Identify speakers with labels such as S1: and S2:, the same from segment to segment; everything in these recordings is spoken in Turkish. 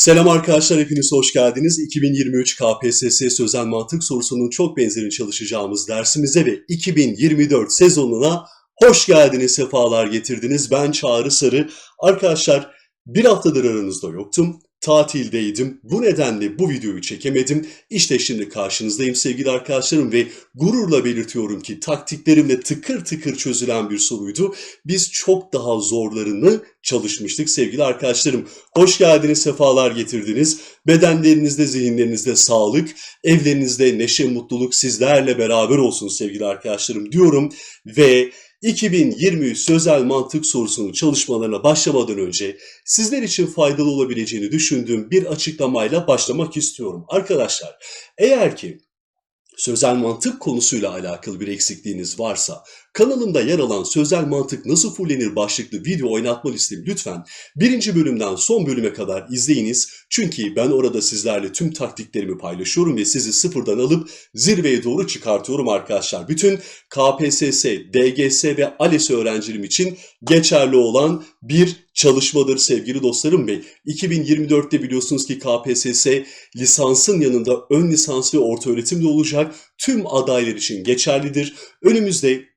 S1: Selam arkadaşlar, hepiniz hoş geldiniz. 2023 KPSS sözel mantık sorusunun çok benzerini çalışacağımız dersimize ve 2024 sezonuna hoş geldiniz, sefalar getirdiniz. Ben Çağrı Sarı. Arkadaşlar bir haftadır aranızda yoktum. Tatildeydim. Bu nedenle bu videoyu çekemedim. İşte şimdi karşınızdayım sevgili arkadaşlarım ve gururla belirtiyorum ki taktiklerimle tıkır tıkır çözülen bir soruydu. Biz çok daha zorlarını çalışmıştık sevgili arkadaşlarım. Hoş geldiniz, sefalar getirdiniz. Bedenlerinizde, zihinlerinizde sağlık, evlerinizde neşe, mutluluk sizlerle beraber olsun sevgili arkadaşlarım diyorum. Ve 2023 sözel mantık sorusunun çalışmalarına başlamadan önce sizler için faydalı olabileceğini düşündüğüm bir açıklamayla başlamak istiyorum. Arkadaşlar, eğer ki sözel mantık konusuyla alakalı bir eksikliğiniz varsa, kanalımda yer alan sözel mantık nasıl fullenir başlıklı video oynatma listemi lütfen birinci bölümden son bölüme kadar izleyiniz. Çünkü ben orada sizlerle tüm taktiklerimi paylaşıyorum ve sizi sıfırdan alıp zirveye doğru çıkartıyorum arkadaşlar. Bütün KPSS, DGS ve ALES öğrencilerim için geçerli olan bir çalışmadır sevgili dostlarım ve 2024'te biliyorsunuz ki KPSS lisansın yanında ön lisans ve orta öğretim de olacak. Tüm adaylar için geçerlidir. Önümüzde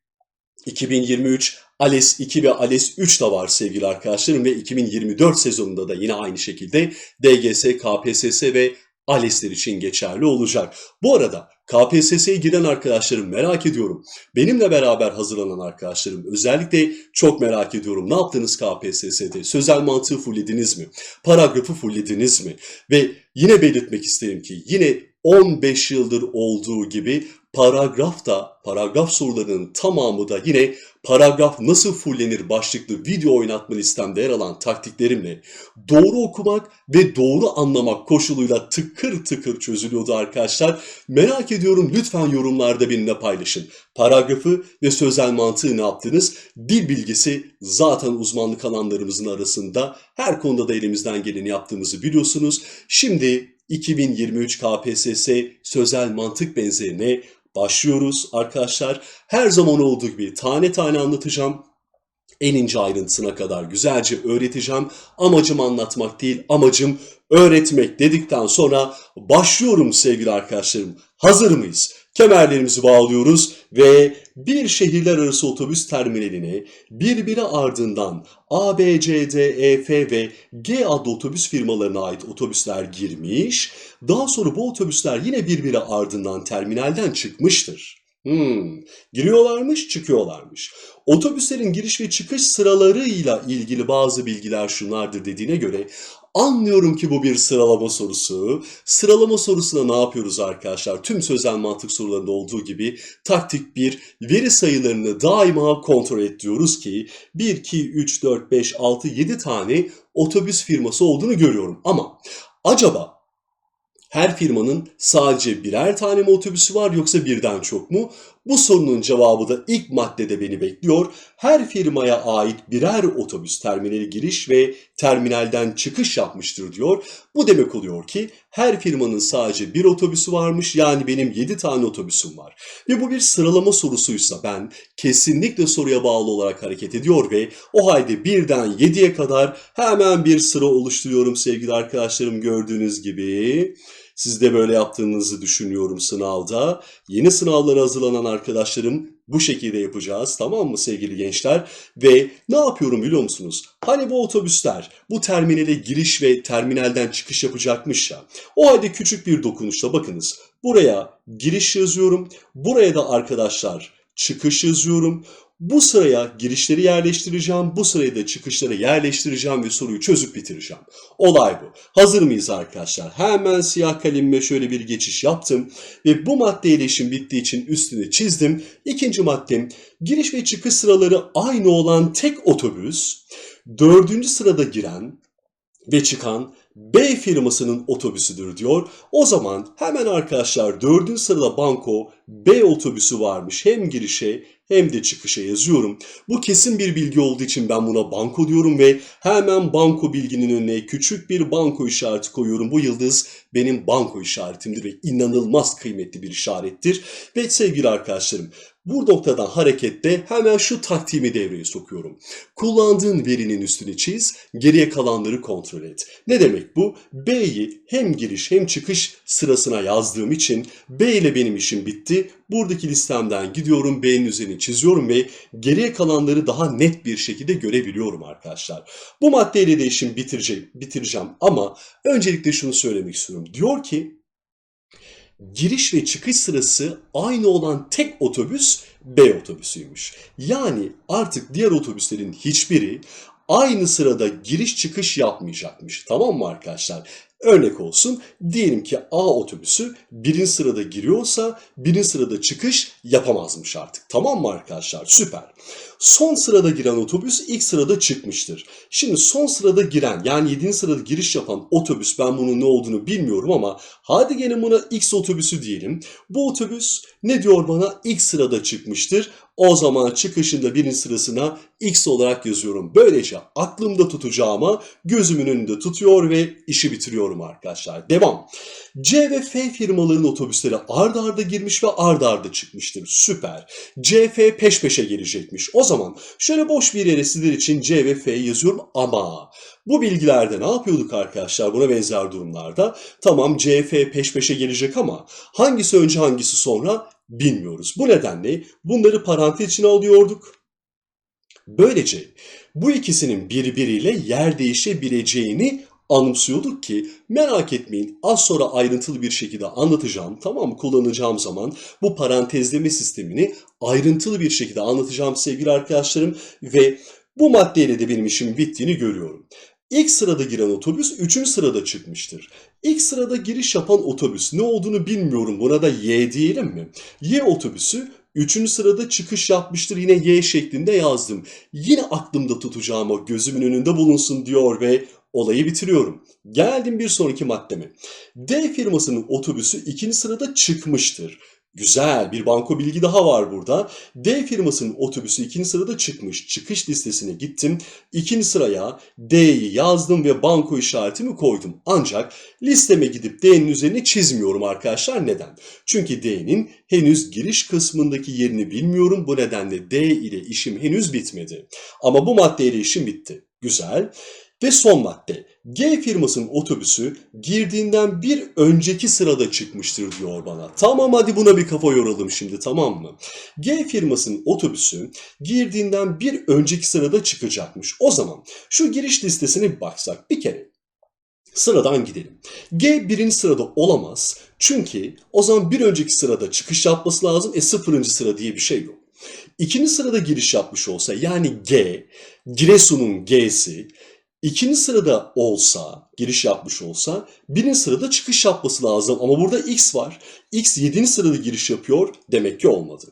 S1: 2023 ALES 2 ve ALES 3 de var sevgili arkadaşlarım ve 2024 sezonunda da yine aynı şekilde DGS, KPSS ve ALES'ler için geçerli olacak. Bu arada KPSS'ye giren arkadaşlarım merak ediyorum. Benimle beraber hazırlanan arkadaşlarım özellikle çok merak ediyorum. Ne yaptınız KPSS'de? Sözel mantığı fulllediniz mi? Paragrafı fulllediniz mi? Ve yine belirtmek isterim ki yine 15 yıldır olduğu gibi paragraf da, paragraf sorularının tamamı da yine paragraf nasıl fullenir başlıklı video oynatma listemde yer alan taktiklerimle doğru okumak ve doğru anlamak koşuluyla tıkır tıkır çözülüyordu arkadaşlar. Merak ediyorum lütfen yorumlarda benimle paylaşın. Paragrafı ve sözel mantığı ne yaptınız? Dil bilgisi zaten uzmanlık alanlarımızın arasında. Her konuda da elimizden geleni yaptığımızı biliyorsunuz. Şimdi 2023 KPSS sözel mantık benzerine başlıyoruz arkadaşlar. Her zaman olduğu gibi tane tane anlatacağım. En ince ayrıntısına kadar güzelce öğreteceğim. Amacım anlatmak değil, amacım öğretmek dedikten sonra başlıyorum sevgili arkadaşlarım. Hazır mıyız? Kemerlerimizi bağlıyoruz ve bir şehirler arası otobüs terminaline birbiri ardından A, B, C, D, E, F ve G adlı otobüs firmalarına ait otobüsler girmiş. Daha sonra bu otobüsler yine birbiri ardından terminalden çıkmıştır. Hmm, giriyorlarmış, çıkıyorlarmış. Otobüslerin giriş ve çıkış sıralarıyla ilgili bazı bilgiler şunlardır dediğine göre Anlıyorum ki bu bir sıralama sorusu. Sıralama sorusuna ne yapıyoruz arkadaşlar? Tüm sözel mantık sorularında olduğu gibi taktik 1 veri sayılarını daima kontrol et diyoruz ki 1, 2, 3, 4, 5, 6, 7 tane otobüs firması olduğunu görüyorum. Ama acaba her firmanın sadece birer tane mi otobüsü var yoksa birden çok mu? Bu sorunun cevabı da ilk maddede beni bekliyor. Her firmaya ait birer otobüs terminali giriş ve terminalden çıkış yapmıştır diyor. Bu demek oluyor ki her firmanın sadece bir otobüsü varmış yani benim 7 tane otobüsüm var. Ve bu bir sıralama sorusuysa ben kesinlikle soruya bağlı olarak hareket ediyor ve o halde birden 7'ye kadar hemen bir sıra oluşturuyorum sevgili arkadaşlarım gördüğünüz gibi. Siz de böyle yaptığınızı düşünüyorum sınavda. Yeni sınavlara hazırlanan arkadaşlarım bu şekilde yapacağız tamam mı sevgili gençler? Ve ne yapıyorum biliyor musunuz? Hani bu otobüsler bu terminale giriş ve terminalden çıkış yapacakmış ya. O halde küçük bir dokunuşla bakınız. Buraya giriş yazıyorum. Buraya da arkadaşlar çıkış yazıyorum. Bu sıraya girişleri yerleştireceğim, bu sıraya da çıkışları yerleştireceğim ve soruyu çözüp bitireceğim. Olay bu. Hazır mıyız arkadaşlar? Hemen siyah kalemime şöyle bir geçiş yaptım ve bu maddeyle işim bittiği için üstünü çizdim. İkinci maddem giriş ve çıkış sıraları aynı olan tek otobüs, dördüncü sırada giren ve çıkan B firmasının otobüsüdür diyor. O zaman hemen arkadaşlar dördüncü sırada banko B otobüsü varmış. Hem girişe hem de çıkışa yazıyorum. Bu kesin bir bilgi olduğu için ben buna banko diyorum ve hemen banko bilginin önüne küçük bir banko işareti koyuyorum. Bu yıldız benim banko işaretimdir ve inanılmaz kıymetli bir işarettir. Ve sevgili arkadaşlarım bu noktadan hareketle hemen şu taktiğimi devreye sokuyorum. Kullandığın verinin üstüne çiz, geriye kalanları kontrol et. Ne demek bu? B'yi hem giriş hem çıkış sırasına yazdığım için B ile benim işim bitti. Buradaki listemden gidiyorum B'nin üzerini çiziyorum ve geriye kalanları daha net bir şekilde görebiliyorum arkadaşlar. Bu maddeyle de işimi bitireceğim, bitireceğim ama öncelikle şunu söylemek istiyorum. Diyor ki giriş ve çıkış sırası aynı olan tek otobüs B otobüsüymüş. Yani artık diğer otobüslerin hiçbiri aynı sırada giriş çıkış yapmayacakmış. Tamam mı arkadaşlar? Örnek olsun diyelim ki A otobüsü birinci sırada giriyorsa birinci sırada çıkış yapamazmış artık. Tamam mı arkadaşlar? Süper. Son sırada giren otobüs ilk sırada çıkmıştır. Şimdi son sırada giren yani 7. sırada giriş yapan otobüs ben bunun ne olduğunu bilmiyorum ama hadi gelin buna X otobüsü diyelim. Bu otobüs ne diyor bana? İlk sırada çıkmıştır. O zaman çıkışında birinci sırasına X olarak yazıyorum. Böylece aklımda tutacağıma gözümün önünde tutuyor ve işi bitiriyorum arkadaşlar. Devam. C ve F firmaların otobüsleri ard arda girmiş ve ard arda çıkmıştır. Süper. C, F peş peşe gelecekmiş. O zaman şöyle boş bir yere sizler için C ve F yazıyorum ama bu bilgilerde ne yapıyorduk arkadaşlar buna benzer durumlarda? Tamam C, F peş peşe gelecek ama hangisi önce hangisi sonra bilmiyoruz. Bu nedenle bunları parantez içine alıyorduk. Böylece bu ikisinin birbiriyle yer değişebileceğini anımsıyorduk ki merak etmeyin az sonra ayrıntılı bir şekilde anlatacağım tamam kullanacağım zaman bu parantezleme sistemini ayrıntılı bir şekilde anlatacağım sevgili arkadaşlarım ve bu maddeyle de benim işimin bittiğini görüyorum. İlk sırada giren otobüs 3. sırada çıkmıştır. İlk sırada giriş yapan otobüs ne olduğunu bilmiyorum buna da Y diyelim mi? Y otobüsü 3. sırada çıkış yapmıştır yine Y şeklinde yazdım. Yine aklımda tutacağım o gözümün önünde bulunsun diyor ve olayı bitiriyorum. Geldim bir sonraki maddeme. D firmasının otobüsü ikinci sırada çıkmıştır. Güzel bir banko bilgi daha var burada. D firmasının otobüsü ikinci sırada çıkmış. Çıkış listesine gittim. İkinci sıraya D'yi yazdım ve banko işaretimi koydum. Ancak listeme gidip D'nin üzerine çizmiyorum arkadaşlar. Neden? Çünkü D'nin henüz giriş kısmındaki yerini bilmiyorum. Bu nedenle D ile işim henüz bitmedi. Ama bu maddeyle işim bitti. Güzel. Ve son madde. G firmasının otobüsü girdiğinden bir önceki sırada çıkmıştır diyor bana. Tamam hadi buna bir kafa yoralım şimdi tamam mı? G firmasının otobüsü girdiğinden bir önceki sırada çıkacakmış. O zaman şu giriş listesine bir baksak bir kere. Sıradan gidelim. G birinci sırada olamaz. Çünkü o zaman bir önceki sırada çıkış yapması lazım. E sıfırıncı sıra diye bir şey yok. İkinci sırada giriş yapmış olsa yani G, Giresun'un G'si, İkinci sırada olsa, giriş yapmış olsa birinci sırada çıkış yapması lazım. Ama burada X var. X 7. sırada giriş yapıyor. Demek ki olmadı.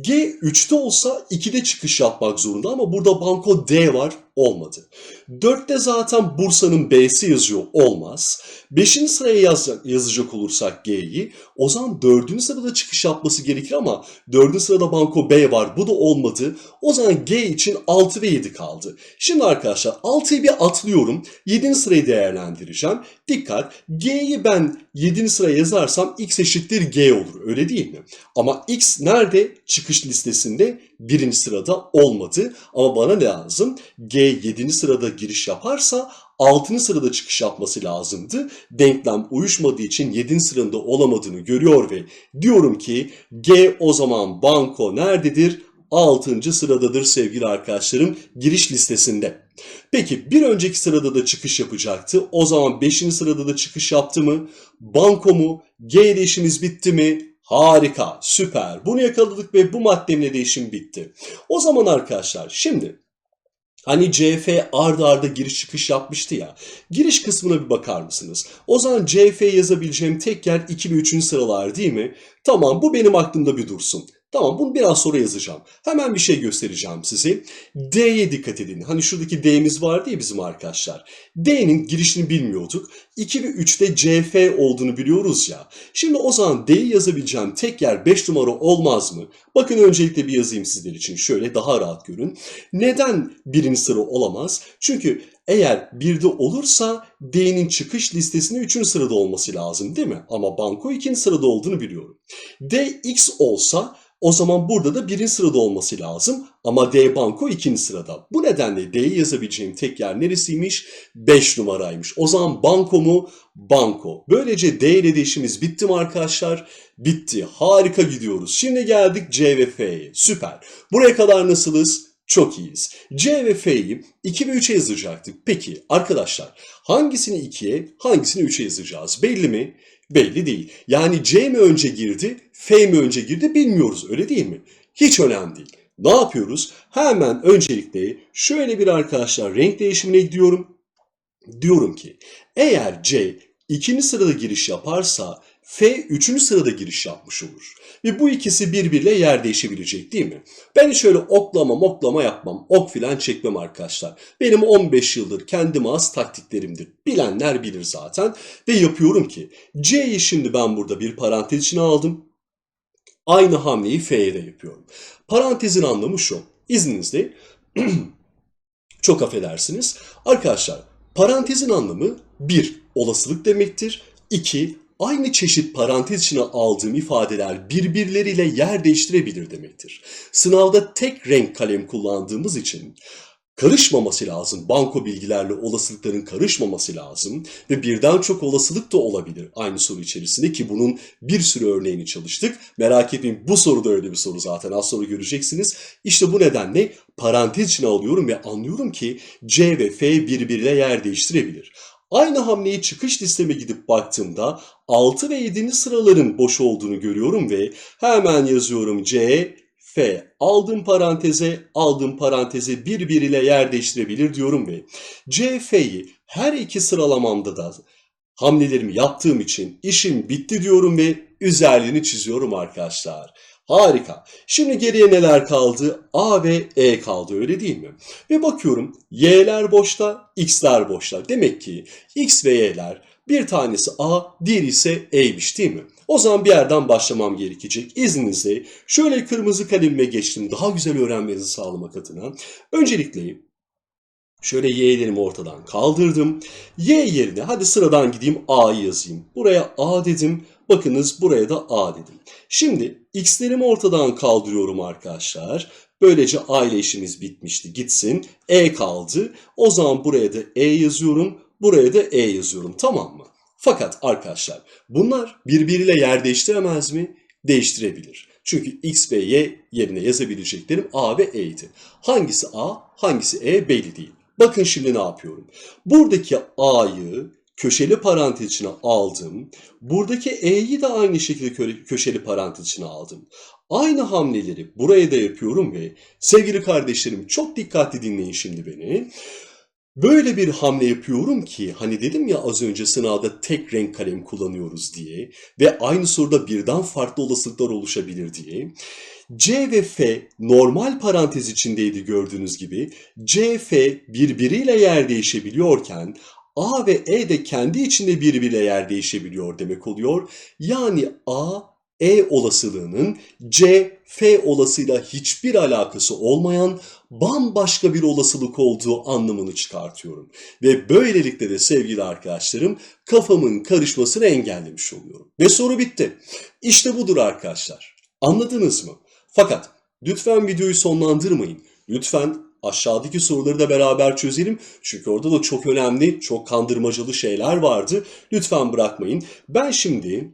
S1: G 3'te olsa 2'de çıkış yapmak zorunda ama burada banko D var. Olmadı. 4'te zaten Bursa'nın B'si yazıyor. Olmaz. 5. sıraya yazacak, yazacak olursak G'yi o zaman 4. sırada çıkış yapması gerekir ama 4. sırada banko B var. Bu da olmadı. O zaman G için 6 ve 7 kaldı. Şimdi arkadaşlar 6'yı bir atlıyorum. 7. sırayı değerlendireceğim. Dikkat G'yi ben 7. sıraya yazarsam X eşittir G olur. Öyle değil mi? Ama X nerede? Çıkış listesinde birinci sırada olmadı. Ama bana ne lazım? G 7. sırada giriş yaparsa 6. sırada çıkış yapması lazımdı. Denklem uyuşmadığı için 7. sırada olamadığını görüyor ve diyorum ki G o zaman banko nerededir? 6. sıradadır sevgili arkadaşlarım giriş listesinde. Peki bir önceki sırada da çıkış yapacaktı. O zaman 5. sırada da çıkış yaptı mı? Banko mu? G ile işimiz bitti mi? Harika, süper. Bunu yakaladık ve bu maddemle de işim bitti. O zaman arkadaşlar şimdi Hani CF arda arda giriş çıkış yapmıştı ya. Giriş kısmına bir bakar mısınız? O zaman CF yazabileceğim tek yer 2 ve 3. sıralar değil mi? Tamam bu benim aklımda bir dursun. Tamam bunu biraz sonra yazacağım. Hemen bir şey göstereceğim size. D'ye dikkat edin. Hani şuradaki D'miz vardı ya bizim arkadaşlar. D'nin girişini bilmiyorduk. 2 ve 3'te CF olduğunu biliyoruz ya. Şimdi o zaman D'yi yazabileceğim tek yer 5 numara olmaz mı? Bakın öncelikle bir yazayım sizler için. Şöyle daha rahat görün. Neden birinci sıra olamaz? Çünkü eğer bir de olursa D'nin çıkış listesinde 3. sırada olması lazım değil mi? Ama banko 2. sırada olduğunu biliyorum. D X olsa O zaman burada da birinci sırada olması lazım ama D banko ikinci sırada. Bu nedenle D'yi yazabileceğim tek yer neresiymiş? 5 numaraymış. O zaman banko mu? Banko. Böylece D ile de işimiz bitti mi arkadaşlar? Bitti. Harika gidiyoruz. Şimdi geldik C ve F'ye. Süper. Buraya kadar nasılız? Çok iyiyiz. C ve F'yi 2 ve 3'e yazacaktık. Peki arkadaşlar hangisini 2'ye hangisini 3'e yazacağız? Belli mi? Belli değil. Yani C mi önce girdi, F mi önce girdi bilmiyoruz öyle değil mi? Hiç önemli değil. Ne yapıyoruz? Hemen öncelikle şöyle bir arkadaşlar renk değişimine gidiyorum. Diyorum ki eğer C ikinci sırada giriş yaparsa F üçüncü sırada giriş yapmış olur. Ve bu ikisi birbiriyle yer değişebilecek değil mi? Ben hiç öyle oklama moklama yapmam. Ok filan çekmem arkadaşlar. Benim 15 yıldır kendime az taktiklerimdir. Bilenler bilir zaten. Ve yapıyorum ki C'yi şimdi ben burada bir parantez içine aldım. Aynı hamleyi F'ye de yapıyorum. Parantezin anlamı şu. İzninizle çok affedersiniz. Arkadaşlar parantezin anlamı bir olasılık demektir. İki aynı çeşit parantez içine aldığım ifadeler birbirleriyle yer değiştirebilir demektir. Sınavda tek renk kalem kullandığımız için karışmaması lazım. Banko bilgilerle olasılıkların karışmaması lazım ve birden çok olasılık da olabilir aynı soru içerisinde ki bunun bir sürü örneğini çalıştık. Merak etmeyin bu soru da öyle bir soru zaten az sonra göreceksiniz. İşte bu nedenle parantez içine alıyorum ve anlıyorum ki C ve F birbiriyle yer değiştirebilir. Aynı hamleyi çıkış listeme gidip baktığımda 6 ve 7. sıraların boş olduğunu görüyorum ve hemen yazıyorum C, F. Aldım paranteze, aldım paranteze birbiriyle yer değiştirebilir diyorum ve C, F'yi her iki sıralamamda da hamlelerimi yaptığım için işim bitti diyorum ve üzerliğini çiziyorum arkadaşlar. Harika. Şimdi geriye neler kaldı? A ve E kaldı öyle değil mi? Ve bakıyorum Y'ler boşta, X'ler boşta. Demek ki X ve Y'ler bir tanesi A, diğeri ise E'ymiş değil mi? O zaman bir yerden başlamam gerekecek. İzninizle şöyle kırmızı kalemime geçtim daha güzel öğrenmenizi sağlamak adına. Öncelikle şöyle Y'lerimi ortadan kaldırdım. Y yerine hadi sıradan gideyim A'yı yazayım. Buraya A dedim. Bakınız buraya da A dedim. Şimdi X'lerimi ortadan kaldırıyorum arkadaşlar. Böylece A ile işimiz bitmişti. Gitsin. E kaldı. O zaman buraya da E yazıyorum. Buraya da E yazıyorum. Tamam mı? Fakat arkadaşlar bunlar birbiriyle yer değiştiremez mi? Değiştirebilir. Çünkü X ve Y yerine yazabileceklerim A ve E'ydi. Hangisi A, hangisi E belli değil. Bakın şimdi ne yapıyorum. Buradaki A'yı köşeli parantez içine aldım. Buradaki E'yi de aynı şekilde kö- köşeli parantez içine aldım. Aynı hamleleri buraya da yapıyorum ve sevgili kardeşlerim çok dikkatli dinleyin şimdi beni. Böyle bir hamle yapıyorum ki hani dedim ya az önce sınavda tek renk kalem kullanıyoruz diye ve aynı soruda birden farklı olasılıklar oluşabilir diye. C ve F normal parantez içindeydi gördüğünüz gibi. C, F birbiriyle yer değişebiliyorken A ve E de kendi içinde birbiriyle yer değişebiliyor demek oluyor. Yani A, E olasılığının C, F olasıyla hiçbir alakası olmayan bambaşka bir olasılık olduğu anlamını çıkartıyorum. Ve böylelikle de sevgili arkadaşlarım kafamın karışmasını engellemiş oluyorum. Ve soru bitti. İşte budur arkadaşlar. Anladınız mı? Fakat lütfen videoyu sonlandırmayın. Lütfen aşağıdaki soruları da beraber çözelim. Çünkü orada da çok önemli, çok kandırmacalı şeyler vardı. Lütfen bırakmayın. Ben şimdi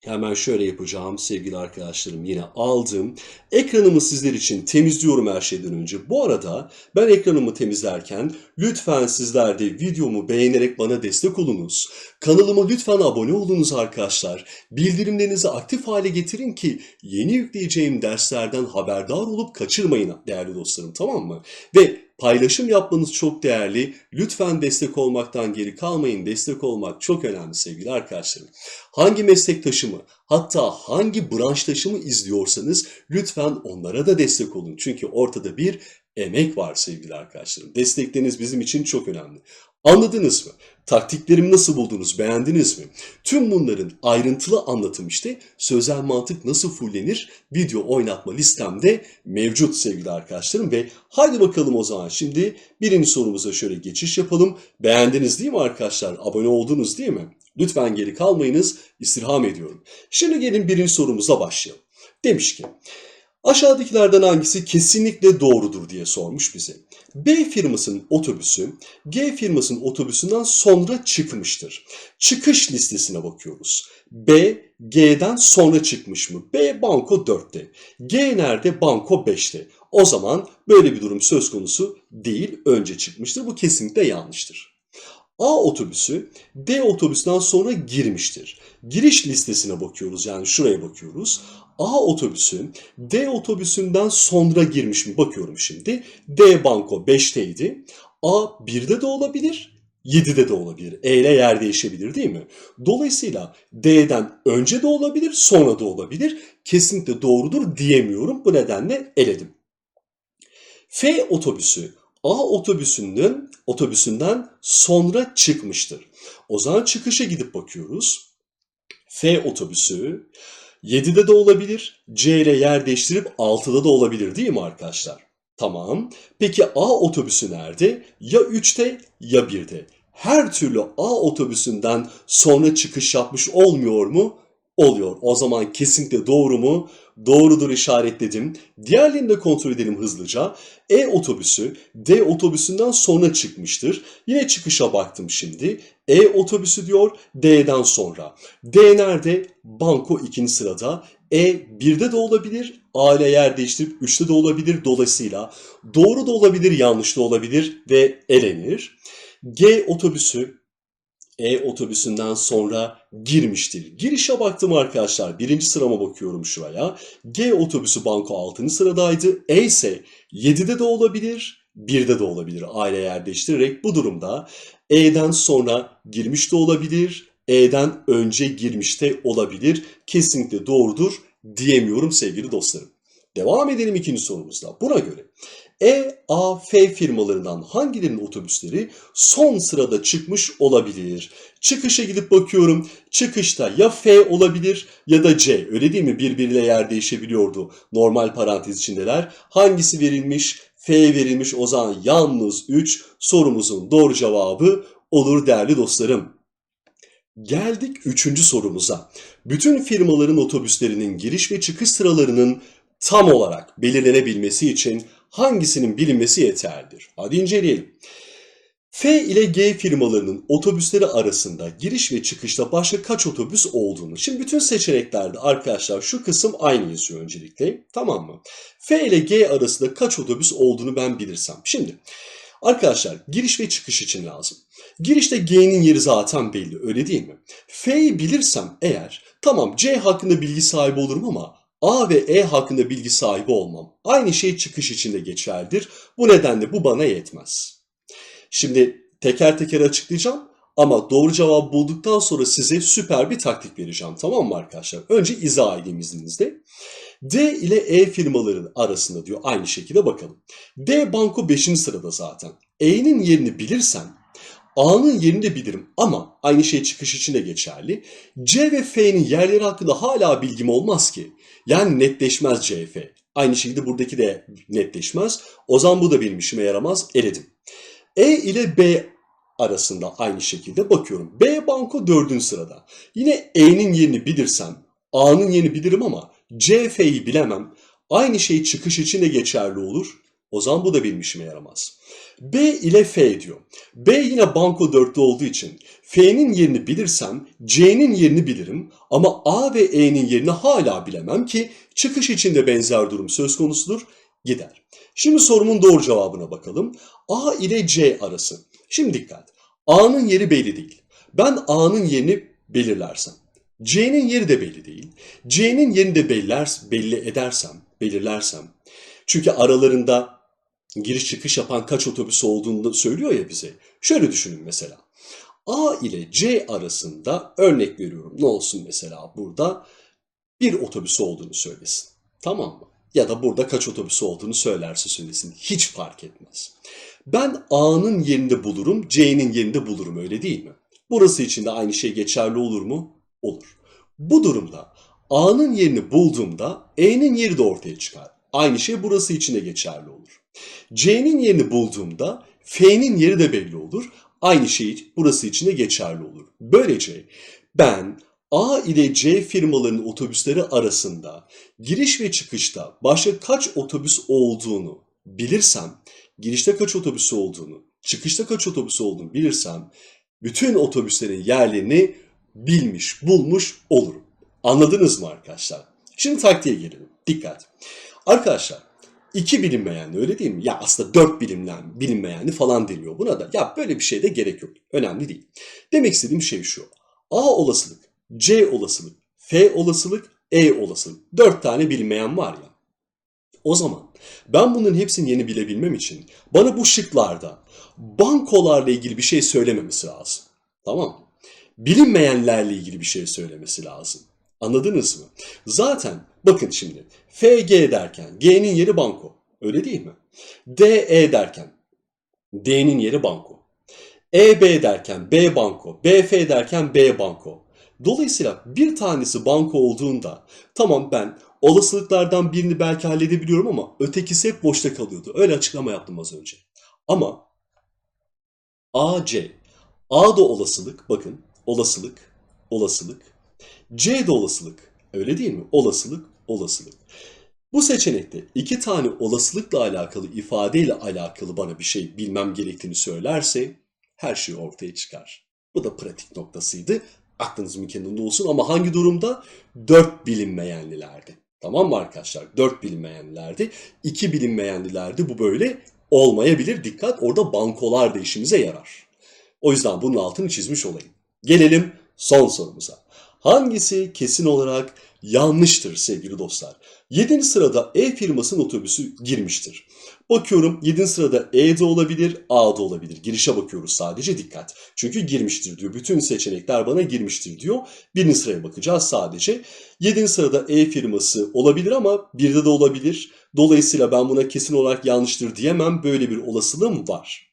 S1: hemen şöyle yapacağım sevgili arkadaşlarım. Yine aldım. Ekranımı sizler için temizliyorum her şeyden önce. Bu arada ben ekranımı temizlerken lütfen sizler de videomu beğenerek bana destek olunuz. Kanalıma lütfen abone olunuz arkadaşlar. Bildirimlerinizi aktif hale getirin ki yeni yükleyeceğim derslerden haberdar olup kaçırmayın değerli dostlarım tamam mı? Ve paylaşım yapmanız çok değerli. Lütfen destek olmaktan geri kalmayın. Destek olmak çok önemli sevgili arkadaşlarım. Hangi meslektaşımı hatta hangi branştaşımı izliyorsanız lütfen onlara da destek olun. Çünkü ortada bir emek var sevgili arkadaşlarım. Destekleriniz bizim için çok önemli. Anladınız mı? Taktiklerimi nasıl buldunuz? Beğendiniz mi? Tüm bunların ayrıntılı anlatım işte sözel mantık nasıl fullenir video oynatma listemde mevcut sevgili arkadaşlarım ve haydi bakalım o zaman şimdi birinci sorumuza şöyle geçiş yapalım. Beğendiniz değil mi arkadaşlar? Abone oldunuz değil mi? Lütfen geri kalmayınız, istirham ediyorum. Şimdi gelin birinci sorumuza başlayalım. Demiş ki aşağıdakilerden hangisi kesinlikle doğrudur diye sormuş bize. B firmasının otobüsü G firmasının otobüsünden sonra çıkmıştır. Çıkış listesine bakıyoruz. B, G'den sonra çıkmış mı? B banko 4'te. G nerede? Banko 5'te. O zaman böyle bir durum söz konusu değil. Önce çıkmıştır. Bu kesinlikle yanlıştır. A otobüsü D otobüsünden sonra girmiştir. Giriş listesine bakıyoruz yani şuraya bakıyoruz. A otobüsü D otobüsünden sonra girmiş mi? Bakıyorum şimdi. D banko 5'teydi. A 1'de de olabilir, 7'de de olabilir. E ile yer değişebilir değil mi? Dolayısıyla D'den önce de olabilir, sonra da olabilir. Kesinlikle doğrudur diyemiyorum. Bu nedenle eledim. F otobüsü A otobüsünün otobüsünden sonra çıkmıştır. O zaman çıkışa gidip bakıyoruz. F otobüsü 7'de de olabilir, C ile yer değiştirip 6'da da olabilir değil mi arkadaşlar? Tamam. Peki A otobüsü nerede? Ya 3'te ya 1'de. Her türlü A otobüsünden sonra çıkış yapmış olmuyor mu? Oluyor. O zaman kesinlikle doğru mu? Doğrudur işaretledim. Diğerlerini de kontrol edelim hızlıca. E otobüsü D otobüsünden sonra çıkmıştır. Yine çıkışa baktım şimdi. E otobüsü diyor D'den sonra. D nerede? Banko ikinci sırada. E 1'de de olabilir. A ile yer değiştirip 3'te de olabilir. Dolayısıyla doğru da olabilir, yanlış da olabilir ve elenir. G otobüsü E otobüsünden sonra girmiştir. Girişe baktım arkadaşlar. Birinci sırama bakıyorum şuraya. G otobüsü banko 6. sıradaydı. E ise 7'de de olabilir, 1'de de olabilir. A ile yer değiştirerek bu durumda E'den sonra girmiş de olabilir, E'den önce girmiş de olabilir. Kesinlikle doğrudur diyemiyorum sevgili dostlarım. Devam edelim ikinci sorumuzda. Buna göre E, A, F firmalarından hangilerinin otobüsleri son sırada çıkmış olabilir? Çıkışa gidip bakıyorum. Çıkışta ya F olabilir ya da C. Öyle değil mi? Birbiriyle yer değişebiliyordu. Normal parantez içindeler. Hangisi verilmiş? F verilmiş. O zaman yalnız 3 sorumuzun doğru cevabı olur değerli dostlarım. Geldik üçüncü sorumuza. Bütün firmaların otobüslerinin giriş ve çıkış sıralarının tam olarak belirlenebilmesi için hangisinin bilinmesi yeterlidir? Hadi inceleyelim. F ile G firmalarının otobüsleri arasında giriş ve çıkışta başka kaç otobüs olduğunu. Şimdi bütün seçeneklerde arkadaşlar şu kısım aynı yazıyor öncelikle. Tamam mı? F ile G arasında kaç otobüs olduğunu ben bilirsem. Şimdi arkadaşlar giriş ve çıkış için lazım. Girişte G'nin yeri zaten belli öyle değil mi? F'yi bilirsem eğer tamam C hakkında bilgi sahibi olurum ama A ve E hakkında bilgi sahibi olmam. Aynı şey çıkış için de geçerlidir. Bu nedenle bu bana yetmez. Şimdi teker teker açıklayacağım ama doğru cevabı bulduktan sonra size süper bir taktik vereceğim tamam mı arkadaşlar? Önce izah edeyim izninizle. D ile E firmaların arasında diyor aynı şekilde bakalım. D banko 5. sırada zaten. E'nin yerini bilirsem A'nın yerini de bilirim ama aynı şey çıkış için de geçerli. C ve F'nin yerleri hakkında hala bilgim olmaz ki. Yani netleşmez C, F. Aynı şekilde buradaki de netleşmez. O zaman bu da benim işime yaramaz. Eledim. E ile B arasında aynı şekilde bakıyorum. B banko 4. sırada. Yine E'nin yerini bilirsem A'nın yerini bilirim ama C, F'yi bilemem. Aynı şey çıkış için de geçerli olur. O zaman bu da benim işime yaramaz. B ile F diyor. B yine banko 4'te olduğu için F'nin yerini bilirsem C'nin yerini bilirim ama A ve E'nin yerini hala bilemem ki çıkış için de benzer durum söz konusudur gider. Şimdi sorumun doğru cevabına bakalım. A ile C arası. Şimdi dikkat. A'nın yeri belli değil. Ben A'nın yerini belirlersem C'nin yeri de belli değil. C'nin yerini de belli edersem, belirlersem çünkü aralarında giriş çıkış yapan kaç otobüs olduğunu söylüyor ya bize. Şöyle düşünün mesela. A ile C arasında örnek veriyorum. Ne olsun mesela burada bir otobüs olduğunu söylesin. Tamam mı? Ya da burada kaç otobüs olduğunu söylerse söylesin. Hiç fark etmez. Ben A'nın yerinde bulurum, C'nin yerinde bulurum öyle değil mi? Burası için de aynı şey geçerli olur mu? Olur. Bu durumda A'nın yerini bulduğumda E'nin yeri de ortaya çıkar. Aynı şey burası için de geçerli olur. C'nin yerini bulduğumda F'nin yeri de belli olur. Aynı şey burası için de geçerli olur. Böylece ben A ile C firmalarının otobüsleri arasında giriş ve çıkışta başka kaç otobüs olduğunu bilirsem, girişte kaç otobüs olduğunu, çıkışta kaç otobüs olduğunu bilirsem, bütün otobüslerin yerlerini bilmiş, bulmuş olurum. Anladınız mı arkadaşlar? Şimdi taktiğe gelelim. Dikkat. Arkadaşlar iki bilinmeyenli öyle değil mi? Ya aslında dört bilinmeyen, bilinmeyenli falan deniyor buna da. Ya böyle bir şeye de gerek yok. Önemli değil. Demek istediğim şey şu. A olasılık, C olasılık, F olasılık, E olasılık. Dört tane bilinmeyen var ya. O zaman ben bunların hepsini yeni bilebilmem için bana bu şıklarda bankolarla ilgili bir şey söylememesi lazım. Tamam mı? Bilinmeyenlerle ilgili bir şey söylemesi lazım. Anladınız mı? Zaten bakın şimdi FG derken G'nin yeri banko. Öyle değil mi? DE derken D'nin yeri banko. EB derken B banko. BF derken B banko. Dolayısıyla bir tanesi banko olduğunda tamam ben olasılıklardan birini belki halledebiliyorum ama ötekisi hep boşta kalıyordu. Öyle açıklama yaptım az önce. Ama AC, A da olasılık bakın olasılık, olasılık. C de olasılık. Öyle değil mi? Olasılık, olasılık. Bu seçenekte iki tane olasılıkla alakalı ifadeyle alakalı bana bir şey bilmem gerektiğini söylerse her şey ortaya çıkar. Bu da pratik noktasıydı. Aklınızın kenarında olsun ama hangi durumda? Dört bilinmeyenlilerde. Tamam mı arkadaşlar? Dört bilinmeyenlilerde. iki bilinmeyenlilerde bu böyle olmayabilir. Dikkat orada bankolar da işimize yarar. O yüzden bunun altını çizmiş olayım. Gelelim son sorumuza. Hangisi kesin olarak yanlıştır sevgili dostlar? 7. sırada E firmasının otobüsü girmiştir. Bakıyorum 7. sırada E de olabilir, A da olabilir. Girişe bakıyoruz sadece dikkat. Çünkü girmiştir diyor. Bütün seçenekler bana girmiştir diyor. Birinci sıraya bakacağız sadece. 7. sırada E firması olabilir ama birde de olabilir. Dolayısıyla ben buna kesin olarak yanlıştır diyemem. Böyle bir olasılığım var.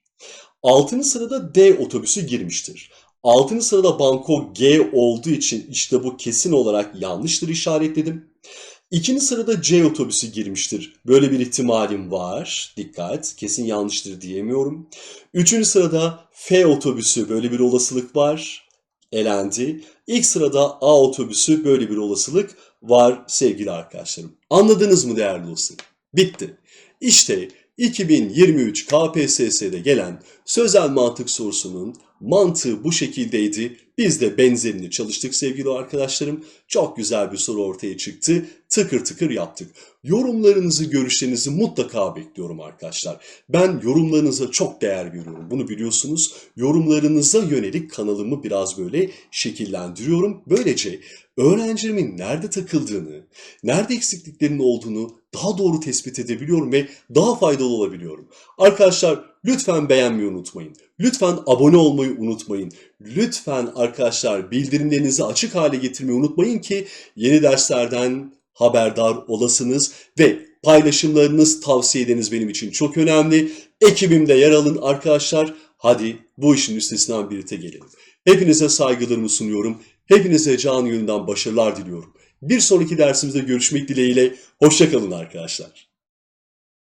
S1: 6. sırada D otobüsü girmiştir. 6. sırada banko G olduğu için işte bu kesin olarak yanlıştır işaretledim. İkinci sırada C otobüsü girmiştir. Böyle bir ihtimalim var. Dikkat. Kesin yanlıştır diyemiyorum. Üçüncü sırada F otobüsü böyle bir olasılık var. Elendi. İlk sırada A otobüsü böyle bir olasılık var sevgili arkadaşlarım. Anladınız mı değerli dostlarım? Bitti. İşte 2023 KPSS'de gelen sözel mantık sorusunun mantığı bu şekildeydi. Biz de benzerini çalıştık sevgili arkadaşlarım. Çok güzel bir soru ortaya çıktı. Tıkır tıkır yaptık. Yorumlarınızı, görüşlerinizi mutlaka bekliyorum arkadaşlar. Ben yorumlarınıza çok değer veriyorum. Bunu biliyorsunuz. Yorumlarınıza yönelik kanalımı biraz böyle şekillendiriyorum. Böylece öğrencilerimin nerede takıldığını, nerede eksikliklerinin olduğunu daha doğru tespit edebiliyorum ve daha faydalı olabiliyorum. Arkadaşlar lütfen beğenmeyi unutmayın. Lütfen abone olmayı unutmayın. Lütfen arkadaşlar bildirimlerinizi açık hale getirmeyi unutmayın ki yeni derslerden haberdar olasınız ve paylaşımlarınız, tavsiyeleriniz benim için çok önemli. Ekibimde yer alın arkadaşlar. Hadi bu işin üstesinden birlikte gelelim. Hepinize saygılarımı sunuyorum. Hepinize canı gönülden başarılar diliyorum. Bir sonraki dersimizde görüşmek dileğiyle. Hoşçakalın arkadaşlar.